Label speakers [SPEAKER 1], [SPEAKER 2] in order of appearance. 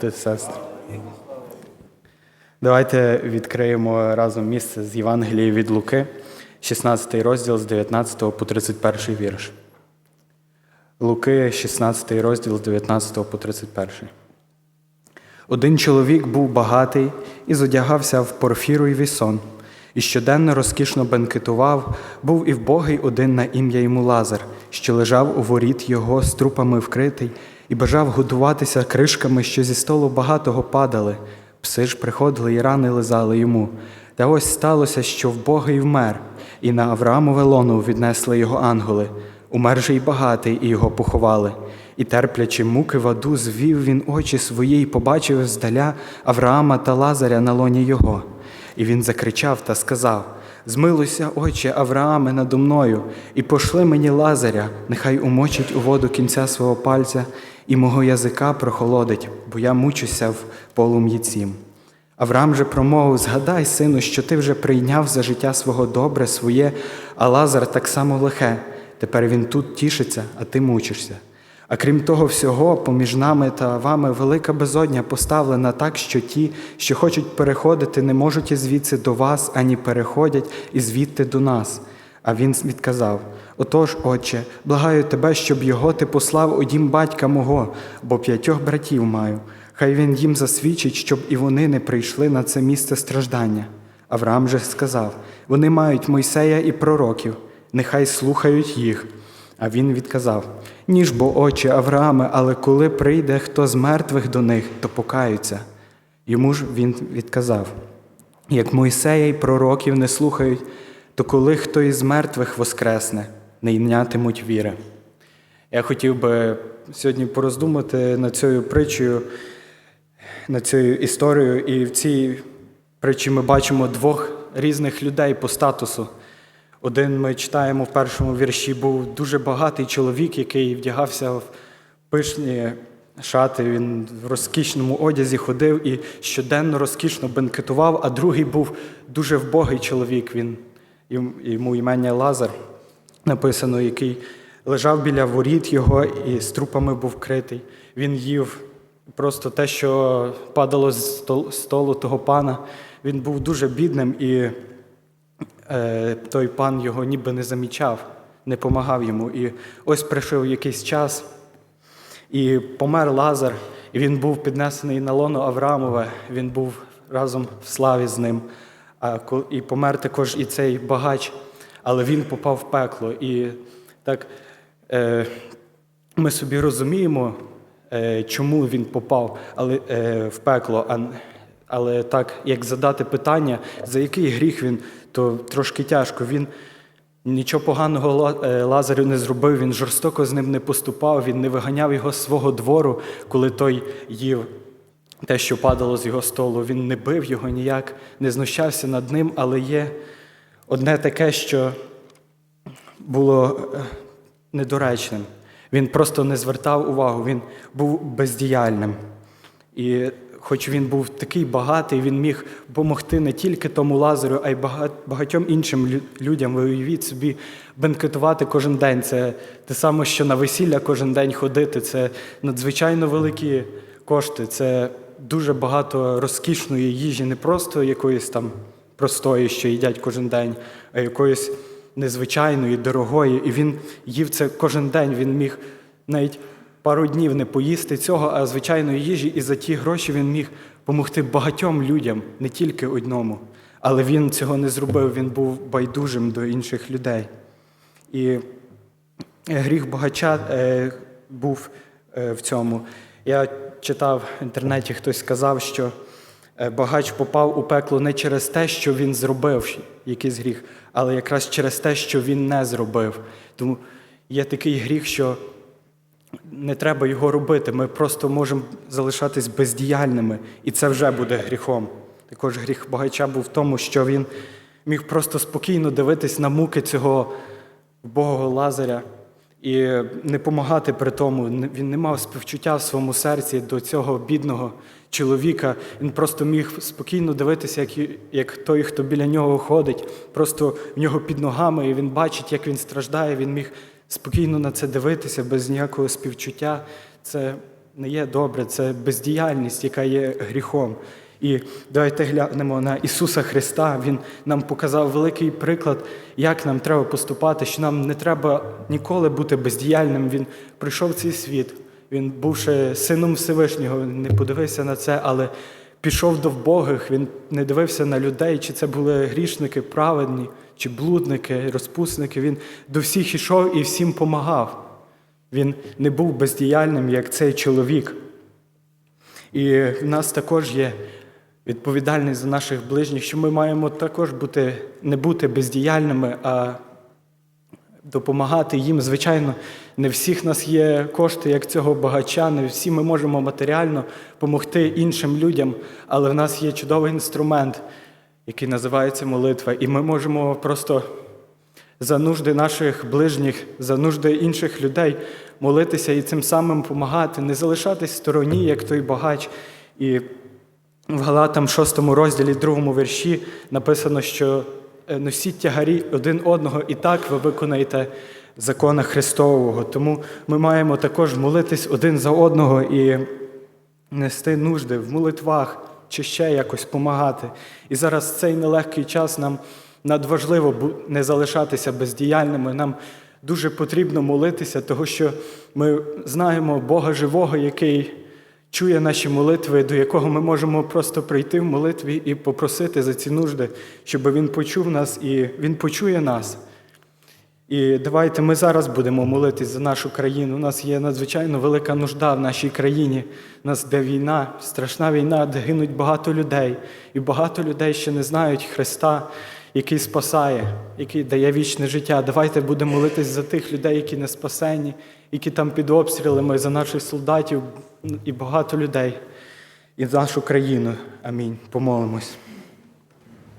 [SPEAKER 1] Ти сестри. Давайте відкриємо разом місце з Євангелії від Луки, 16 розділ з 19 по 31 вірш. Луки, 16 розділ з 19 по 31. Один чоловік був багатий і зодягався в порфіру й вісон, і щоденно розкішно бенкетував, був і вбогий один на ім'я йому Лазар, що лежав у воріт його з трупами вкритий, і бажав годуватися кришками, що зі столу багатого падали. Пси ж приходили і рани лизали йому. Та ось сталося, що вбогий вмер, і на Авраамове лоно віднесли його ангели. Умер же й багатий, і його поховали. І терплячи муки в аду, звів він очі свої, і побачив здаля Авраама та Лазаря на лоні його. І він закричав та сказав: Змилуйся, отче Аврааме, надо мною, і пошли мені Лазаря, нехай умочить у воду кінця свого пальця, і мого язика прохолодить, бо я мучуся в полум'ї цім. Авраам же промовив: Згадай, сину, що ти вже прийняв за життя свого добре своє, а Лазар так само лихе. Тепер він тут тішиться, а ти мучишся. А крім того всього, поміж нами та вами велика безодня поставлена так, що ті, що хочуть переходити, не можуть і звідси до вас, ані переходять і звідти до нас. А він відказав: Отож, отче, благаю тебе, щоб його ти послав у дім батька мого, бо п'ятьох братів маю. Хай він їм засвідчить, щоб і вони не прийшли на це місце страждання. Авраам же сказав: Вони мають Мойсея і пророків, нехай слухають їх. А він відказав: Ніж бо очі Аврааме, але коли прийде хто з мертвих до них, то покаються. Йому ж він відказав: як Мойсея й пророків не слухають, то коли хто із мертвих воскресне, не йнятимуть віри. Я хотів би сьогодні пороздумати над цією притчею, над цією історією, і в цій притчі ми бачимо двох різних людей по статусу. Один ми читаємо в першому вірші, був дуже багатий чоловік, який вдягався в пишні шати, він в розкішному одязі ходив і щоденно розкішно бенкетував, а другий був дуже вбогий чоловік. Він, йому імення Лазар написано, який лежав біля воріт його і з трупами був критий. Він їв просто те, що падало з столу того пана. Він був дуже бідним і той пан його ніби не замічав, не помагав йому. І ось прийшов якийсь час, і помер Лазар, і він був піднесений на лоно Авраамове, він був разом в славі з ним. І помер також і цей багач, але він попав в пекло. І так е, ми собі розуміємо, е, чому він попав е, в пекло. Але так, як задати питання, за який гріх він, то трошки тяжко. Він нічого поганого Лазарю не зробив, він жорстоко з ним не поступав, він не виганяв його з свого двору, коли той їв те, що падало з його столу. Він не бив його ніяк, не знущався над ним, але є одне таке, що було недоречним. Він просто не звертав увагу, він був бездіяльним. І хоч він був такий багатий, він міг допомогти не тільки тому Лазарю, а й багатьом іншим людям. Ви уявіть собі бенкетувати кожен день. Це те саме, що на весілля кожен день ходити. Це надзвичайно великі кошти. Це дуже багато розкішної їжі, не просто якоїсь там простої, що їдять кожен день, а якоїсь незвичайної, дорогої. І він їв це кожен день. Він міг навіть пару днів не поїсти цього, а звичайної їжі, і за ті гроші він міг допомогти багатьом людям, не тільки одному. Але він цього не зробив, він був байдужим до інших людей. І гріх багача е, був е, в цьому. Я читав в інтернеті, хтось сказав, що багач попав у пекло не через те, що він зробив якийсь гріх, але якраз через те, що він не зробив. Тому є такий гріх, що не треба його робити. Ми просто можемо залишатись бездіяльними, і це вже буде гріхом. Також гріх багача був в тому, що він міг просто спокійно дивитись на муки цього вбогого Лазаря і не допомагати при тому. Він не мав співчуття в своєму серці до цього бідного чоловіка. Він просто міг спокійно дивитися, як як той, хто біля нього ходить, просто в нього під ногами, і він бачить, як він страждає. Він міг спокійно на це дивитися без ніякого співчуття. Це не є добре, це бездіяльність, яка є гріхом. І давайте глянемо на Ісуса Христа. Він нам показав великий приклад, як нам треба поступати, що нам не треба ніколи бути бездіяльним. Він прийшов в цей світ. Він, бувши сином Всевишнього, не подивився на це, але пішов до вбогих. Він не дивився на людей, чи це були грішники праведні, чи блудники, розпусники. Він до всіх ішов і всім помагав. Він не був бездіяльним, як цей чоловік. І в нас також є відповідальність за наших ближніх, що ми маємо також бути, не бути бездіяльними, а допомагати їм. Звичайно, не всіх нас є кошти, як цього багача, не всі ми можемо матеріально допомогти іншим людям, але в нас є чудовий інструмент, який називається молитва, і ми можемо просто за нужди наших ближніх, за нужди інших людей молитися і цим самим допомагати, не залишатись в стороні, як той багач. І в Галатам 6 розділі, 2 вірші написано, що носіть тягарі один одного, і так ви виконаєте закона Христового. Тому ми маємо також молитись один за одного і нести нужди в молитвах чи ще якось допомагати. І зараз цей нелегкий час нам надважливо не залишатися бездіяльними. Нам дуже потрібно молитися, тому що ми знаємо Бога живого, який чує наші молитви, до якого ми можемо просто прийти в молитві і попросити за ці нужди, щоб Він почув нас і Він почує нас. І давайте ми зараз будемо молитись за нашу країну. У нас є надзвичайно велика нужда в нашій країні. У нас де війна, страшна війна, де гинуть багато людей. І багато людей ще не знають Христа, який спасає, який дає вічне життя. Давайте будемо молитись за тих людей, які не спасені, які там під обстрілами, за наших солдатів і багато людей, і за нашу країну. Амінь. Помолимось.